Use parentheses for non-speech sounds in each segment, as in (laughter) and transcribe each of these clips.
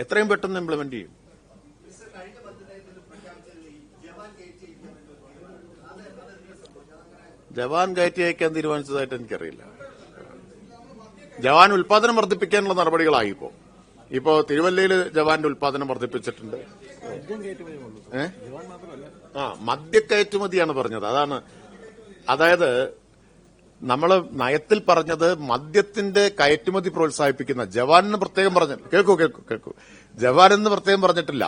എത്രയും പെട്ടെന്ന് ഇംപ്ലിമെന്റ് ചെയ്യും. ജവാൻ കയറ്റി അയക്കാൻ തീരുമാനിച്ചതായിട്ട് എനിക്കറിയില്ല. ജവാൻ ഉൽപാദനം വർദ്ധിപ്പിക്കാനുള്ള നടപടികളായി ഇപ്പോ ഇപ്പോ തിരുവല്ലയിൽ ജവാന്റെ ഉൽപാദനം വർദ്ധിപ്പിച്ചിട്ടുണ്ട്. ആ മദ്യക്കയറ്റുമതിയാണ് പറഞ്ഞത്. അതാണ് അതായത് നമ്മൾ നയത്തിൽ പറഞ്ഞത് മദ്യത്തിന്റെ കയറ്റുമതി പ്രോത്സാഹിപ്പിക്കുന്ന ജവാനിന് പ്രത്യേകം പറഞ്ഞു കേൾക്കൂ കേൾക്കൂ കേൾക്കൂ. ജവാൻ എന്ന് പ്രത്യേകം പറഞ്ഞിട്ടില്ല.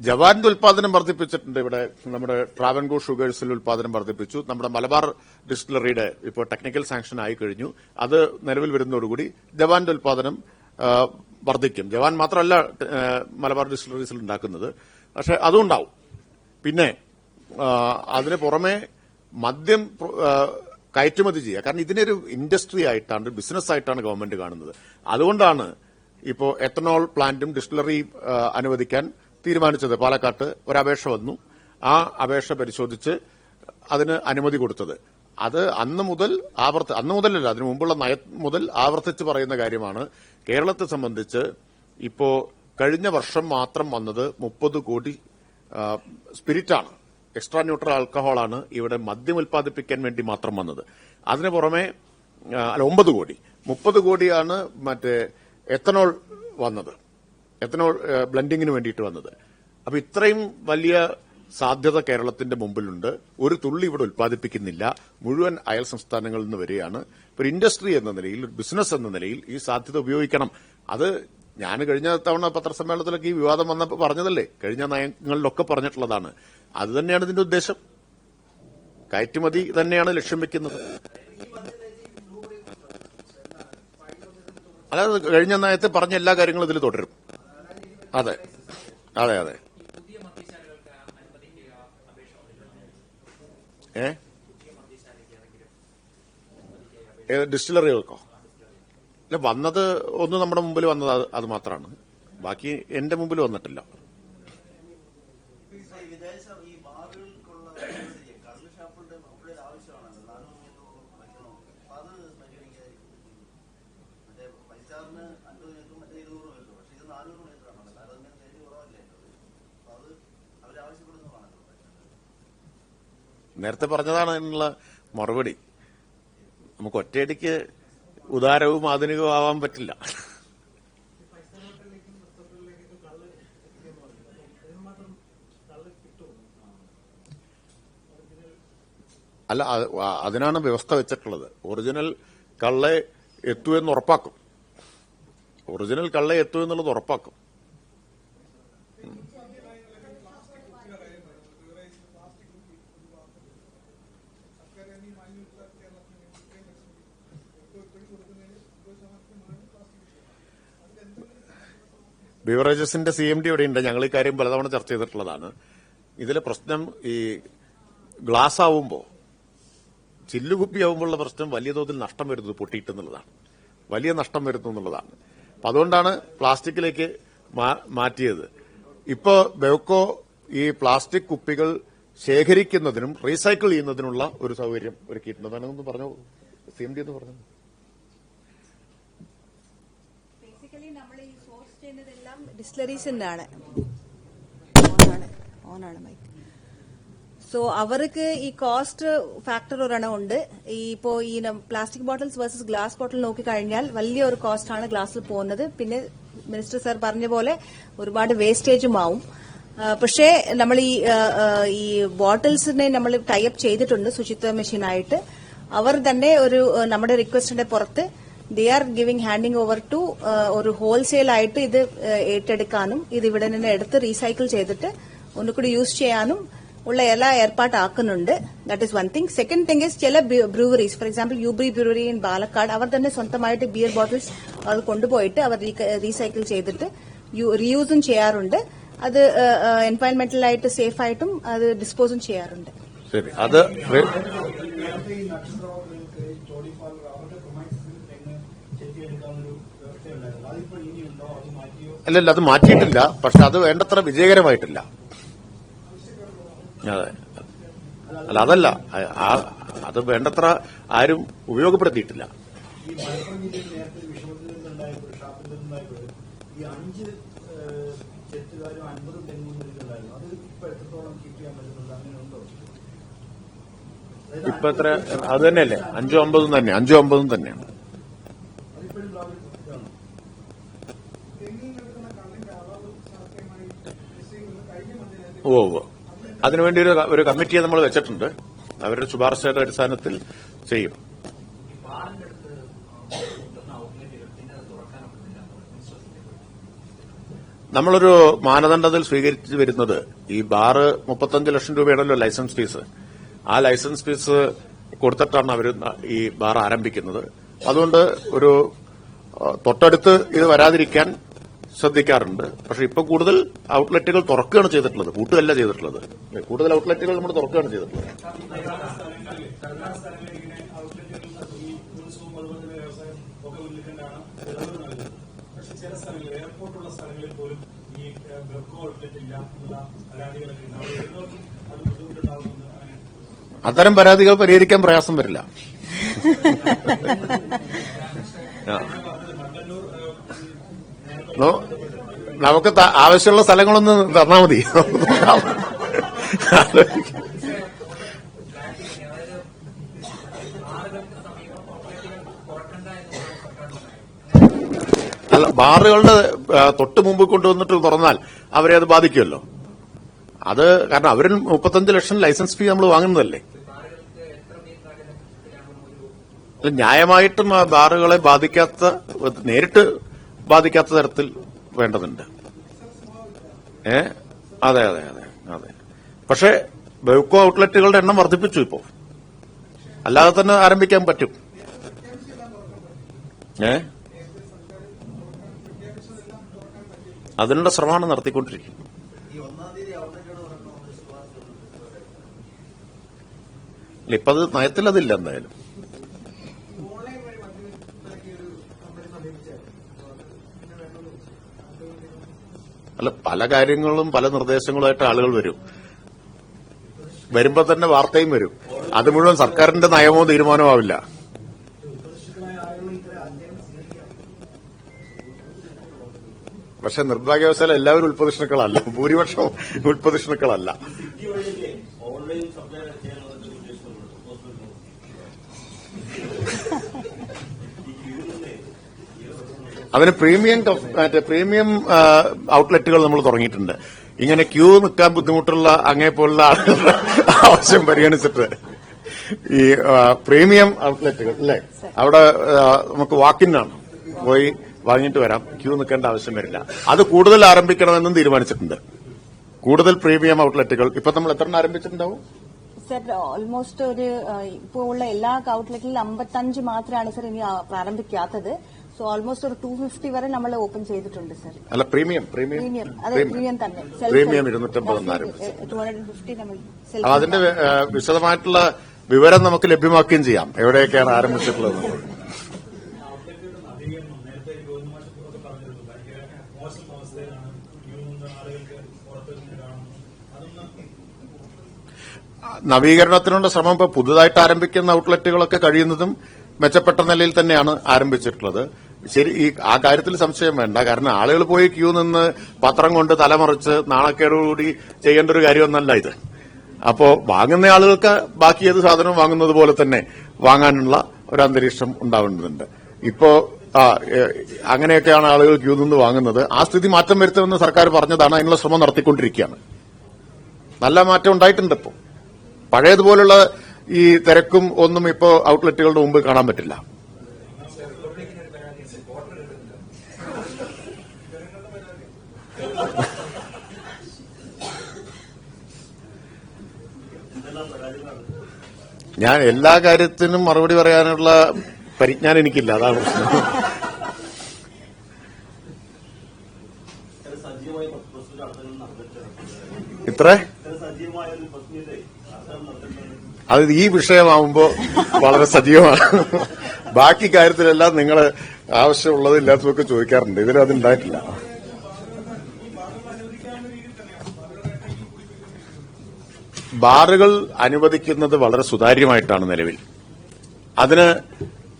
ജവാന്റെ ഉൽപാദനം വർദ്ധിപ്പിച്ചിട്ടുണ്ട് ഇവിടെ നമ്മുടെ ട്രാവൻകൂർ ഷുഗേഴ്സിൽ ഉൽപാദനം വർദ്ധിപ്പിച്ചു. നമ്മുടെ മലബാർ ഡിസ്റ്റിലറിയുടെ ഇപ്പോൾ ടെക്നിക്കൽ സാങ്ഷൻ ആയി കഴിഞ്ഞു. അത് നിലവിൽ വരുന്നതോടുകൂടി ജവാന്റെ ഉൽപാദനം വർദ്ധിക്കും. ജവാൻ മാത്രമല്ല മലബാർ ഡിസ്റ്റിലറീസിൽ ഉണ്ടാക്കുന്നത്. പക്ഷെ അതും ഉണ്ടാവും പിന്നെ അതിന് പുറമെ മദ്യം കയറ്റുമതി ചെയ്യുക. കാരണം ഇതിനൊരു ഇൻഡസ്ട്രി ആയിട്ടാണ് ബിസിനസ് ആയിട്ടാണ് ഗവൺമെന്റ് കാണുന്നത്. അതുകൊണ്ടാണ് ഇപ്പോൾ എത്തനോൾ പ്ലാന്റും ഡിസ്റ്റിലറി അനുവദിക്കാൻ തീരുമാനിച്ചത്. പാലക്കാട്ട് ഒരു അപേക്ഷ വന്നു. ആ അപേക്ഷ പരിശോധിച്ച് അതിന് അനുമതി കൊടുത്തത്. അത് അന്ന് മുതൽ ആവർത്തി അന്ന് മുതലല്ല അതിനു മുമ്പുള്ള നയ മുതൽ ആവർത്തിച്ച് പറയുന്ന കാര്യമാണ്. കേരളത്തെ സംബന്ധിച്ച് ഇപ്പോ കഴിഞ്ഞ വർഷം മാത്രം വന്നത് മുപ്പത് കോടി സ്പിരിറ്റാണ് എക്സ്ട്രാ ന്യൂട്രൽ ആൽക്കഹോളാണ് ഇവിടെ മദ്യം ഉൽപ്പാദിപ്പിക്കാൻ വേണ്ടി മാത്രം വന്നത്. അതിനു പുറമെ അല്ല ഒമ്പത് കോടി. മുപ്പത് കോടിയാണ് മറ്റേ എത്തനോൾ വന്നത്. എത്തനോൾ ബ്ലെൻഡിങ്ങിന് വേണ്ടിയിട്ട് വന്നത്. അപ്പൊ ഇത്രയും വലിയ സാധ്യത കേരളത്തിന്റെ മുമ്പിലുണ്ട്. ഒരു തുള്ളി ഇവിടെ ഉൽപ്പാദിപ്പിക്കുന്നില്ല. മുഴുവൻ അയൽ സംസ്ഥാനങ്ങളിൽ നിന്ന് വരികയാണ് ഒരു ഇൻഡസ്ട്രി എന്ന നിലയിൽ ഒരു ബിസിനസ് എന്ന നിലയിൽ ഈ സാധ്യത ഉപയോഗിക്കണം. അത് ഞാൻ കഴിഞ്ഞ തവണ പത്രസമ്മേളനത്തിലൊക്കെ ഈ വിവാദം വന്നപ്പോൾ പറഞ്ഞതല്ലേ? കഴിഞ്ഞ നയങ്ങളിലൊക്കെ പറഞ്ഞിട്ടുള്ളതാണ്. അത് തന്നെയാണ് ഇതിന്റെ ഉദ്ദേശം. കയറ്റുമതി തന്നെയാണ് ലക്ഷ്യം വെക്കുന്നത്. അതായത് കഴിഞ്ഞ നയത്തെ പറഞ്ഞ എല്ലാ കാര്യങ്ങളും ഇതിൽ തുടരും. അതെ. അതെ അതെ. ഏ? ഡിസ്റ്റിലറികൾക്കോ ഇല്ല വന്നത് ഒന്ന് നമ്മുടെ മുമ്പിൽ വന്നത് അത് മാത്രമാണ് ബാക്കി എന്റെ മുമ്പിൽ വന്നിട്ടില്ല. നേരത്തെ പറഞ്ഞതാണ് അതിനുള്ള മറുപടി. നമുക്ക് ഒറ്റയടിക്ക് ഉദാരവും ആധുനികവും ആവാൻ പറ്റില്ല. അല്ല അതിനാണ് വ്യവസ്ഥ വെച്ചിട്ടുള്ളത്. ഒറിജിനൽ കള്ളെ എത്തുമെന്ന് ഉറപ്പാക്കും. ഒറിജിനൽ കള്ളെ എത്തുമെന്നുള്ളത് ഉറപ്പാക്കും. ബിവറേജസിന്റെ സി എം ഡി ഇവിടെ ഉണ്ട് ഞങ്ങൾ ഈ കാര്യം പലതവണ ചർച്ച ചെയ്തിട്ടുള്ളതാണ്. ഇതിലെ പ്രശ്നം ഈ ഗ്ലാസ് ആവുമ്പോൾ ചില്ലുകുപ്പി ആവുമ്പോഴുള്ള പ്രശ്നം വലിയ തോതിൽ നഷ്ടം വരുന്നത് പൊട്ടിയിട്ടെന്നുള്ളതാണ് വലിയ നഷ്ടം വരുന്നു എന്നുള്ളതാണ്. അപ്പൊ അതുകൊണ്ടാണ് പ്ലാസ്റ്റിക്കിലേക്ക് മാറ്റിയത്. ഇപ്പോൾ ബെവ്കോ ഈ പ്ലാസ്റ്റിക് കുപ്പികൾ ശേഖരിക്കുന്നതിനും റീസൈക്കിൾ ചെയ്യുന്നതിനുള്ള ഒരു സൗകര്യം ഒരുക്കിയിട്ടുണ്ട്. അതാണ് പറഞ്ഞു? സി എം ഡി എന്ന് പറഞ്ഞു ബേസിക്കലി നമ്മൾ ഈ സോഴ്സ് ചെയ്യുന്നതെല്ലാം ആണ് ഓണാണ് ഓണാണ് മൈക്ക്. സോ അവർക്ക് ഈ കോസ്റ്റ് ഫാക്ടർ ഒരെണ്ണം ഉണ്ട്. ഈ ഇപ്പോ ഈ plastic bottles versus glass bottle നോക്കിക്കഴിഞ്ഞാൽ വലിയ ഒരു കോസ്റ്റ് ആണ് ഗ്ലാസ്സിൽ പോകുന്നത്. പിന്നെ മിനിസ്റ്റർ സാർ പറഞ്ഞ പോലെ ഒരുപാട് വേസ്റ്റേജും ആവും. പക്ഷേ നമ്മൾ ഈ ഈ ബോട്ടിൽസിനെ നമ്മൾ ടൈപ്പ് ചെയ്തിട്ടുണ്ട് ശുചിത്വ മെഷീനായിട്ട് അവർ തന്നെ ഒരു നമ്മുടെ റിക്വസ്റ്റിന്റെ പുറത്ത് they are giving handing over to ഒരു ഹോൾസെയിൽ ആയിട്ട് ഇത് ആ, ഏറ്റെടുക്കാനും ഇത് ഇവിടെ നിന്ന് എടുത്ത് റീസൈക്കിൾ ചെയ്തിട്ട് ഒന്നുകൂടി യൂസ് ചെയ്യാനും ഉള്ള എല്ലാ ഏർപ്പാട്ടാക്കുന്നുണ്ട് that is one thing second thing is ചില ബ്രൂവറീസ് ഫോർ എക്സാമ്പിൾ യൂബ്രി ബ്രൂവറി ഇൻ പാലക്കാട് അവർ തന്നെ സ്വന്തമായിട്ട് ബിയർ ബോട്ടിൽസ് അത് കൊണ്ടുപോയിട്ട് അവർ റീസൈക്കിൾ ചെയ്തിട്ട് റീയൂസും ചെയ്യാറുണ്ട്. അത് എൻവയൺമെന്റലായിട്ട് സേഫ് ആയിട്ടും അത് ഡിസ്പോസും ചെയ്യാറുണ്ട്. ശരി. അത് അല്ലല്ല അത് മാറ്റിയിട്ടില്ല. പക്ഷെ അത് വേണ്ടത്ര വിജയകരമായിട്ടില്ല. അതെ. അല്ല അതല്ല. അത് വേണ്ടത്ര ആരും ഉപയോഗപ്പെടുത്തിയിട്ടില്ല. ഈ മലപ്പുറം ജില്ലയിൽ നേരത്തെ വിഷമത്തിൽ നിന്നുണ്ടായപ്പോൾ ഈ അഞ്ച് ചെത്തുകാരും അൻപതും തെങ്ങും അത് ഇപ്പൊ എത്രത്തോളം കീപ്പ് അങ്ങനെ ഉണ്ടോ? അതായത് ഇപ്പൊ എത്ര? അത് തന്നെയല്ലേ? അഞ്ചും അമ്പതും തന്നെ. അഞ്ചോ അമ്പതും തന്നെയാണ്. ഓ ഓ. അതിനുവേണ്ടി ഒരു ഒരു കമ്മിറ്റിയെ നമ്മൾ വെച്ചിട്ടുണ്ട്. അവരുടെ ശുപാർശയുടെ അടിസ്ഥാനത്തിൽ ചെയ്യും. നമ്മളൊരു മാനദണ്ഡത്തിൽ സ്വീകരിച്ചു വരുന്നത് ഈ ബാറ് മുപ്പത്തഞ്ച് ലക്ഷം രൂപയാണല്ലോ ലൈസൻസ് ഫീസ്. ആ ലൈസൻസ് ഫീസ് കൊടുത്തിട്ടാണ് അവർ ഈ ബാർ ആരംഭിക്കുന്നത്. അതുകൊണ്ട് ഒരു തൊട്ടടുത്ത് ഇത് വരാതിരിക്കാൻ ശ്രദ്ധിക്കാറുണ്ട്. പക്ഷെ ഇപ്പൊ കൂടുതൽ ഔട്ട്ലെറ്റുകൾ തുറക്കുകയാണ് ചെയ്തിട്ടുള്ളത്. കൂട്ടുകല്ല ചെയ്തിട്ടുള്ളത്. കൂടുതൽ ഔട്ട്ലെറ്റുകൾ നമ്മൾ തുറക്കുകയാണ് ചെയ്തിട്ടുള്ളത്. അത്തരം പരാതികൾ പരിഹരിക്കാൻ പ്രയാസം വരില്ല. (laughs) നമുക്ക് ആവശ്യമുള്ള സ്ഥലങ്ങളൊന്ന് തന്നാൽ മതി. അല്ല ബാറുകളുടെ തൊട്ട് മുമ്പ് കൊണ്ടുവന്നിട്ട് തുറന്നാൽ അവരെ അത് ബാധിക്കുമല്ലോ. അത് കാരണം അവരിൽ മുപ്പത്തഞ്ച് ലക്ഷം ലൈസൻസ് ഫീ നമ്മൾ വാങ്ങുന്നതല്ലേ. ന്യായമായിട്ടും ബാറുകളെ ബാധിക്കാത്ത നേരിട്ട് ബാധിക്കാത്ത തരത്തിൽ വേണ്ടതുണ്ട്. ഏ? അതെ അതെ അതെ അതെ. പക്ഷേ ബെവ്കോ ഔട്ട്ലെറ്റുകളുടെ എണ്ണം വർദ്ധിപ്പിച്ചു ഇപ്പോ. അല്ലാതെ തന്നെ ആരംഭിക്കാൻ പറ്റും. ഏ? അതിനുള്ള ശ്രമമാണ് നടത്തിക്കൊണ്ടിരിക്കുന്നത്. ഇപ്പത് നയത്തിലതില്ല തീയതി ഔട്ട്ലെറ്റുകൾ തുറക്കണമെന്ന് ശുപാർശ ഇല്ല, ഇപ്പൊ അത് നയത്തിലതില്ല എന്തായാലും അല്ല പല കാര്യങ്ങളും പല നിർദ്ദേശങ്ങളുമായിട്ട് ആളുകൾ വരും. വരുമ്പോ തന്നെ വാർത്തയും വരും. അത് മുഴുവൻ സർക്കാരിന്റെ നയമോ തീരുമാനമോ ആവില്ല. പക്ഷെ നിർഭാഗ്യവശാൽ എല്ലാവരും ഉൽപ്പതിഷ്ണുക്കളല്ല. ഭൂരിപക്ഷം ഉൽപ്പതിഷ്ണുക്കളല്ല. അതിന് പ്രീമിയം മറ്റേ പ്രീമിയം ഔട്ട്ലെറ്റുകൾ നമ്മൾ തുടങ്ങിയിട്ടുണ്ട്. ഇങ്ങനെ ക്യൂ നിൽക്കാൻ ബുദ്ധിമുട്ടുള്ള അങ്ങേ പോലുള്ള ആളുകളുടെ ആവശ്യം പരിഗണിച്ചിട്ട് ഈ പ്രീമിയം ഔട്ട്ലെറ്റുകൾ അല്ലേ? അവിടെ നമുക്ക് വാക്കിനാണ് പോയി വാങ്ങിയിട്ട് വരാം. ക്യൂ നിൽക്കേണ്ട ആവശ്യം വരില്ല. അത് കൂടുതൽ ആരംഭിക്കണമെന്നും തീരുമാനിച്ചിട്ടുണ്ട്. കൂടുതൽ പ്രീമിയം ഔട്ട്ലെറ്റുകൾ ഇപ്പൊ നമ്മൾ എത്ര ആരംഭിച്ചിട്ടുണ്ടാവും? സർ ഓൾമോസ്റ്റ് ഒരു ഇപ്പോൾ ഉള്ള എല്ലാ ഔട്ട്ലെറ്റിലും അമ്പത്തഞ്ച് മാത്രമാണ് സർ ഇനി പ്രാരംഭിക്കാത്തത്. സോ ഓൾമോസ്റ്റ് ഒരു ടു ഫിഫ്റ്റി വരെ നമ്മൾ ഓപ്പൺ ചെയ്തിട്ടുണ്ട് സർ അല്ല പ്രീമിയം പ്രീമിയം പ്രീമിയം അതെ പ്രീമിയം തന്നെ. പ്രീമിയം ഇരുന്നൂറ്റമ്പത് ഒന്ന് ടു ഹൺഡ്രഡ് ഫിഫ്റ്റി നമ്മൾ അതിന്റെ വിശദമായിട്ടുള്ള വിവരം നമുക്ക് ലഭ്യമാക്കുകയും ചെയ്യാം. എവിടെയൊക്കെയാണ് ആരംഭിച്ചിട്ടുള്ളത്? നവീകരണത്തിനുള്ള ശ്രമം ഇപ്പോൾ പുതുതായിട്ട് ആരംഭിക്കുന്ന ഔട്ട്ലെറ്റുകളൊക്കെ കഴിയുന്നതും മെച്ചപ്പെട്ട നിലയിൽ തന്നെയാണ് ആരംഭിച്ചിട്ടുള്ളത്. ശരി ഈ ആ കാര്യത്തിൽ സംശയം വേണ്ട. കാരണം ആളുകൾ പോയി ക്യൂ നിന്ന് പത്രം കൊണ്ട് തലമറിച്ച് നാണക്കേടുകൂടി ചെയ്യേണ്ട ഒരു കാര്യമൊന്നല്ല ഇത്. അപ്പോ വാങ്ങുന്ന ആളുകൾക്ക് ബാക്കി ഏത് സാധനവും വാങ്ങുന്നത് പോലെ തന്നെ വാങ്ങാനുള്ള ഒരു അന്തരീക്ഷം ഉണ്ടാവേണ്ടതുണ്ട്. ഇപ്പോ അങ്ങനെയൊക്കെയാണ് ആളുകൾ ക്യൂ നിന്ന് വാങ്ങുന്നത്. ആ സ്ഥിതി മാറ്റം വരുത്തുമെന്ന് സർക്കാർ പറഞ്ഞതാണ്. അതിനുള്ള ശ്രമം നടത്തിക്കൊണ്ടിരിക്കുകയാണ്. നല്ല മാറ്റം ഉണ്ടായിട്ടുണ്ട് ഇപ്പോൾ പഴയതുപോലുള്ള ഈ തിരക്കും ഒന്നും ഇപ്പോൾ ഔട്ട്ലെറ്റുകളുടെ മുമ്പ് കാണാൻ പറ്റില്ല. ഞാൻ എല്ലാ കാര്യത്തിനും മറുപടി പറയാനുള്ള പരിജ്ഞാനം എനിക്കില്ല. അതാണ് പ്രശ്നം. ഇത്ര അത് ഈ വിഷയമാവുമ്പോ വളരെ സജീവമാണ്. ബാക്കി കാര്യത്തിലെല്ലാം നിങ്ങൾ ആവശ്യമുള്ളത് ഇല്ലാത്തതൊക്കെ ചോദിക്കാറുണ്ട്. ഇതിലത് ഉണ്ടായിട്ടില്ല ബാറുകൾ അനുവദിക്കുന്നത് വളരെ സുതാര്യമായിട്ടാണ് നിലവിൽ. അതിന്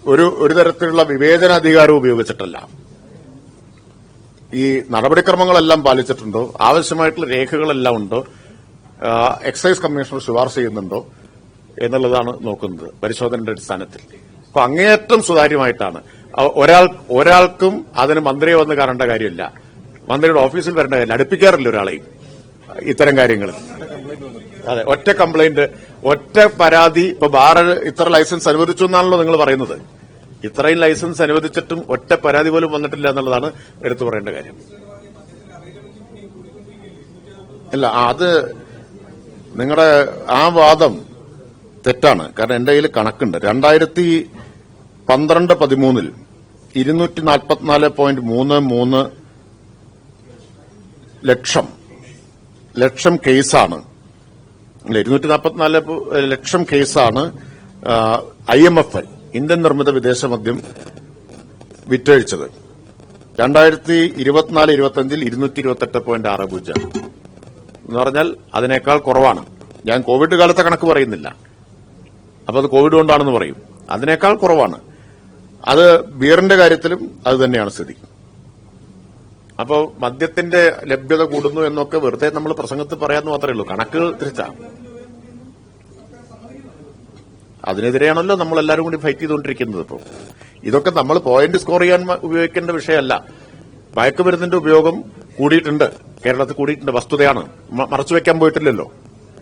ഒരു ഒരു തരത്തിലുള്ള വിവേചനാധികാരം ഉപയോഗിച്ചിട്ടല്ല. ഈ നടപടിക്രമങ്ങളെല്ലാം പാലിച്ചിട്ടുണ്ടോ? ആവശ്യമായിട്ടുള്ള രേഖകളെല്ലാം ഉണ്ടോ? എക്സൈസ് കമ്മീഷണർ ശുപാർശ ചെയ്യുന്നുണ്ടോ? എന്നുള്ളതാണ് നോക്കുന്നത് പരിശോധനയുടെ അടിസ്ഥാനത്തിൽ. അപ്പൊ അങ്ങേയറ്റം സുതാര്യമായിട്ടാണ്. ഒരാൾ ഒരാൾക്കും അതിന് മന്ത്രിയെ വന്ന് കാണേണ്ട കാര്യമില്ല. മന്ത്രിയുടെ ഓഫീസിൽ വരേണ്ട കാര്യമില്ല. അടുപ്പിക്കാറില്ല ഒരാളെയും. ഇത്തരം കാര്യങ്ങൾ. അതെ ഒറ്റ കംപ്ലൈന്റ് ഒറ്റ പരാതി. ഇപ്പൊ ബാർ ഇത്ര ലൈസൻസ് അനുവദിച്ചു എന്നാണല്ലോ നിങ്ങൾ പറയുന്നത്. ഇത്രയും ലൈസൻസ് അനുവദിച്ചിട്ടും ഒറ്റ പരാതി പോലും വന്നിട്ടില്ല എന്നുള്ളതാണ് എടുത്തു പറയേണ്ട കാര്യം. അല്ല അത് നിങ്ങളുടെ ആ വാദം തെറ്റാണ്. കാരണം എന്റെ കയ്യിൽ കണക്കുണ്ട്. രണ്ടായിരത്തി പന്ത്രണ്ട് പതിമൂന്നിൽ ഇരുന്നൂറ്റി നാൽപ്പത്തിനാല് പോയിന്റ് മൂന്ന് മൂന്ന് ലക്ഷം. ലക്ഷം കേസാണ്. ഇരുന്നൂറ്റി നാൽപ്പത്തിനാല് ലക്ഷം കേസാണ് I M F L Indian നിർമ്മിത വിദേശ മദ്യം വിറ്റഴിച്ചത്. രണ്ടായിരത്തി ഇരുപത്തിനാല് ഇരുപത്തിയഞ്ചിൽ ഇരുന്നൂറ്റി ഇരുപത്തെട്ട് പോയിന്റ് ആറ് പൂജ്യം. എന്ന് പറഞ്ഞാൽ അതിനേക്കാൾ കുറവാണ്. ഞാൻ കോവിഡ് കാലത്തെ കണക്ക് പറയുന്നില്ല. അപ്പോൾ അത് കോവിഡ് കൊണ്ടാണെന്ന് പറയും. അതിനേക്കാൾ കുറവാണ്. അത് ബിയറിന്റെ കാര്യത്തിലും അത് തന്നെയാണ് സ്ഥിതി. അപ്പോൾ മദ്യത്തിന്റെ ലഭ്യത കൂടുന്നു എന്നൊക്കെ വെറുതെ നമ്മൾ പ്രസംഗത്തിൽ പറയാന്ന് മാത്രമേ ഉള്ളൂ. കണക്ക് തിരിച്ചാ. അതിനെതിരെയാണല്ലോ നമ്മൾ എല്ലാവരും കൂടി ഫൈറ്റ് ചെയ്തുകൊണ്ടിരിക്കുന്നത് ഇപ്പോൾ ഇതൊക്കെ നമ്മൾ പോയിന്റ് സ്കോർ ചെയ്യാൻ ഉപയോഗിക്കേണ്ട വിഷയമല്ല. മയക്കുമരുന്നിന്റെ ഉപയോഗം കൂടിയിട്ടുണ്ട്. കേരളത്തിൽ കൂടിയിട്ടുണ്ട്. വസ്തുതയാണ്. മറച്ചു വെക്കാൻ പോയിട്ടില്ലല്ലോ.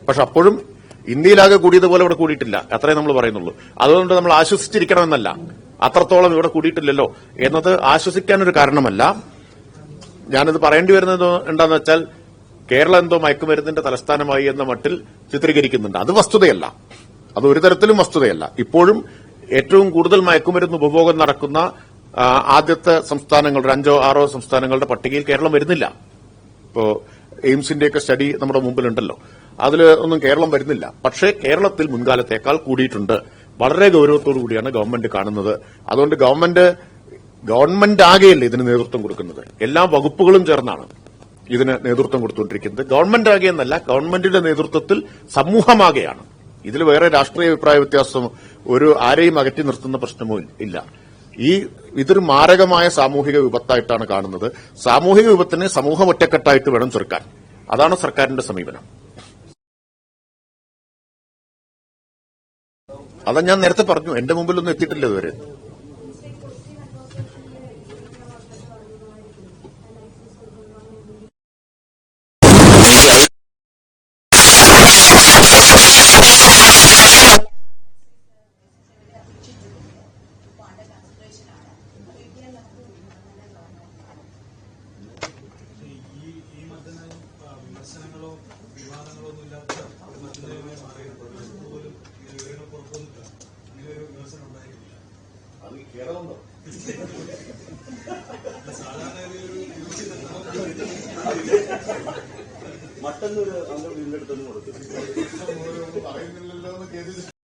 പക്ഷെ അപ്പോഴും ഇന്ത്യയിലാകെ കൂടിയതുപോലെ ഇവിടെ കൂടിയിട്ടില്ല. അത്രേ നമ്മൾ പറയുന്നുള്ളൂ. അതുകൊണ്ട് നമ്മൾ ആശ്വസിച്ചിരിക്കണമെന്നല്ല. അത്രത്തോളം ഇവിടെ കൂടിയിട്ടില്ലല്ലോ എന്നത് ആശ്വസിക്കാനൊരു കാരണമല്ല. ഞാനത് പറയേണ്ടി വരുന്നത് എന്താണെന്ന് വെച്ചാൽ കേരളം എന്തോ മയക്കുമരുന്നിന്റെ തലസ്ഥാനമായി എന്ന മട്ടിൽ ചിത്രീകരിക്കുന്നുണ്ട്. അത് വസ്തുതയല്ല. അത് ഒരു തരത്തിലും വസ്തുതയല്ല. ഇപ്പോഴും ഏറ്റവും കൂടുതൽ മയക്കുമരുന്ന് ഉപഭോഗം നടക്കുന്ന ആദ്യത്തെ സംസ്ഥാനങ്ങളുടെ അഞ്ചോ ആറോ സംസ്ഥാനങ്ങളുടെ പട്ടികയിൽ കേരളം വരുന്നില്ല. ഇപ്പോ എയിംസിന്റെയൊക്കെ സ്റ്റഡി നമ്മുടെ മുമ്പിലുണ്ടല്ലോ. അതിൽ ഒന്നും കേരളം വരുന്നില്ല. പക്ഷേ കേരളത്തിൽ മുൻകാലത്തേക്കാൾ കൂടിയിട്ടുണ്ട്. വളരെ ഗൌരവത്തോടു കൂടിയാണ് ഗവൺമെന്റ് കാണുന്നത്. അതുകൊണ്ട് ഗവൺമെന്റ് ഗവൺമെന്റ് ആകെയല്ല ഇതിന് നേതൃത്വം കൊടുക്കുന്നത്? എല്ലാ വകുപ്പുകളും ചേർന്നാണ് ഇതിന് നേതൃത്വം കൊടുത്തുകൊണ്ടിരിക്കുന്നത്. ഗവൺമെന്റ് ആകെ എന്നല്ല ഗവൺമെന്റിന്റെ നേതൃത്വത്തിൽ സമൂഹമാകെയാണ്. ഇതിൽ വേറെ രാഷ്ട്രീയ അഭിപ്രായ വ്യത്യാസം ഒരു ആരെയും അകറ്റി നിർത്തുന്ന പ്രശ്നമോ ഇല്ല. ഈ ഇതൊരു മാരകമായ സാമൂഹിക വിപത്തായിട്ടാണ് കാണുന്നത്. സാമൂഹിക വിപത്തിനെ സമൂഹം ഒറ്റക്കെട്ടായിട്ട് വേണം ചെറുക്കാൻ. അതാണ് സർക്കാരിന്റെ സമീപനം. അതാ ഞാൻ നേരത്തെ പറഞ്ഞു എന്റെ മുമ്പിലൊന്നും എത്തിയിട്ടില്ല ഇതുവരെ ഈ ഈ മദ്യന് വിമർശനങ്ങളോ വിവാദങ്ങളോ ഒന്നും ഇല്ലാത്ത ഒരു മദ്യനയമായി മാറിയിട്ടുണ്ട് പോലും ഇത് വിവരങ്ങൾ പുറത്തുവന്നില്ല അങ്ങനെ ഒരു വിമർശനം ഉണ്ടായിരുന്നില്ല സാധാരണ ഒരു മട്ടന്നൊരു അംഗം വീണ്ടെടുത്തൊന്നും കൊടുത്തു